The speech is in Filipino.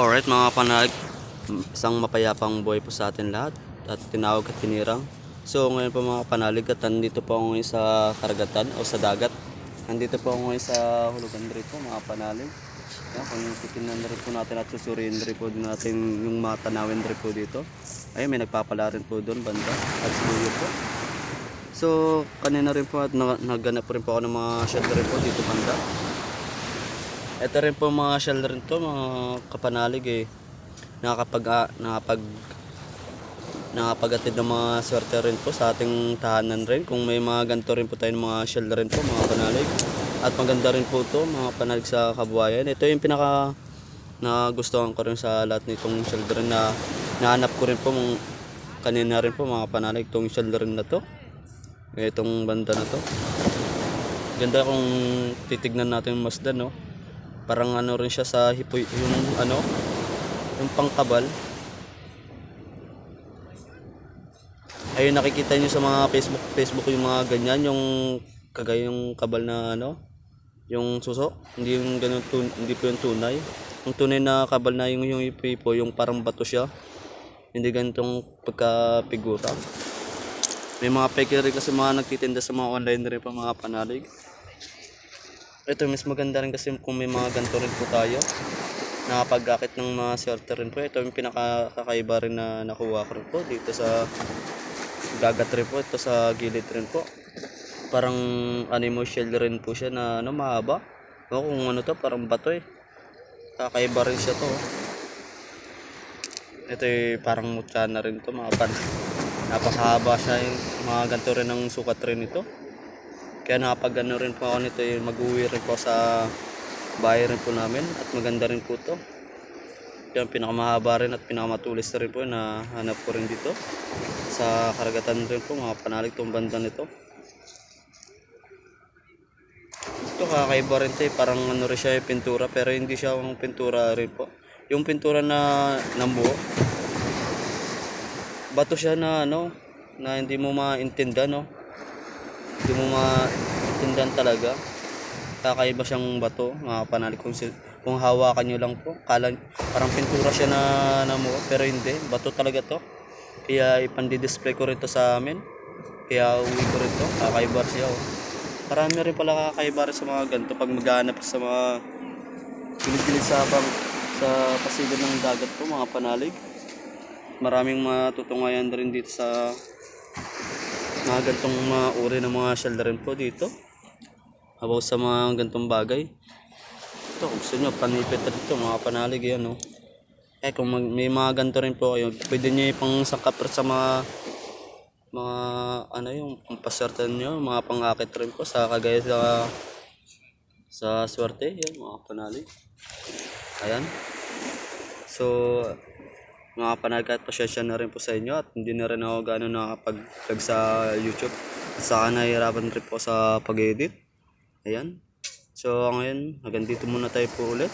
Alright mga panag, isang mapayapang buhay po sa atin lahat at tinawag at tinirang. So ngayon po mga panalig at nandito po ako ngayon sa karagatan o sa dagat. Nandito po ako ngayon sa hulugan rin po mga panalig. Yan, kung titignan na rin po natin at susuriin rin po din natin yung mga tanawin rin po dito. Ayun, may nagpapala rin po doon banda at siguro po. So kanina rin po at na- nagganap rin po ako ng mga shelter rin po dito banda. Ito rin po mga shell rin to, mga kapanalig eh. Nakakapag, ah, nakapag, nakapag-atid ng mga swerte rin po sa ating tahanan rin. Kung may mga ganito rin po tayong mga shell rin po, mga panalig. At maganda rin po to, mga panalig sa kabuhayan. Ito yung pinaka na gustuhan ko rin sa lahat nitong children na nahanap ko rin po mong kanina rin po mga panalig itong children na to. Itong banda na to. Ganda kung titignan natin yung Mazda no. Parang ano rin siya sa hipoy yung ano yung pangkabal. Ayun nakikita niyo sa mga Facebook Facebook yung mga ganyan yung kagaya yung kabal na ano yung suso. Hindi yung ganun tun- hindi po yung tunay. Yung tunay na kabal na yung yung ipi po yung parang bato siya. Hindi ganitong pagkapigura. May mga fake rin kasi mga nagtitinda sa mga online rin pa mga panalig ito mas maganda rin kasi kung may mga ganito rin po tayo. Nakapag-akit ng mga shelter rin po. Ito yung pinakakaiba rin na nakuha ko rin po dito sa gagat rin po. Ito sa gilid rin po. Parang animo shell rin po siya na ano mahaba. O kung ano to parang bato eh kakaiba rin siya to. Ito eh parang mutya na rin to mga pan napakahaba siya. Yung mga ganito rin ang sukat rin ito kaya nakapag rin po ako nito eh, mag-uwi rin po sa bahay rin po namin at maganda rin po to. Ang pinakamahaba rin at pinakamatulis na rin po na hanap ko rin dito sa karagatan rin po mga panalig tong banda nito. Ito kakaiba rin to eh. parang ano rin siya yung pintura pero hindi siya yung pintura rin po. Yung pintura na nambuo bato siya na ano na hindi mo maintindihan no hindi mo maintindihan talaga. Kakaiba siyang bato mga panalig kung, si- kung hawakan nyo lang po. Kala, parang pintura siya na namuo pero hindi. Bato talaga to. Kaya ipandi-display ko rin to sa amin. Kaya uwi ko rin to. Kakaiba siya oh. marami rin pala kakaiba rin sa mga ganito pag maghanap sa mga gilid-gilid sa bang sa pasilid ng dagat po mga panalig. Maraming matutungayan rin dito sa mga gantong mga uri ng mga shell rin po dito. About sa mga gantong bagay. Ito kung gusto nyo panipit rin ito mga panalig yan no? Eh kung mag, may mga ganito rin po kayo pwede nyo ipang sangkap sa mga mga ano yung pampaswertan nyo mga pangakit rin po sa kagaya sa sa swerte yan mga panalig. Ayan. So mga panalig kahit pasensya na rin po sa inyo at hindi na rin ako gano'n nakapag-vlog sa YouTube. At saka nahihirapan rin po sa pag-edit. Ayan. So ngayon hanggang dito muna tayo po ulit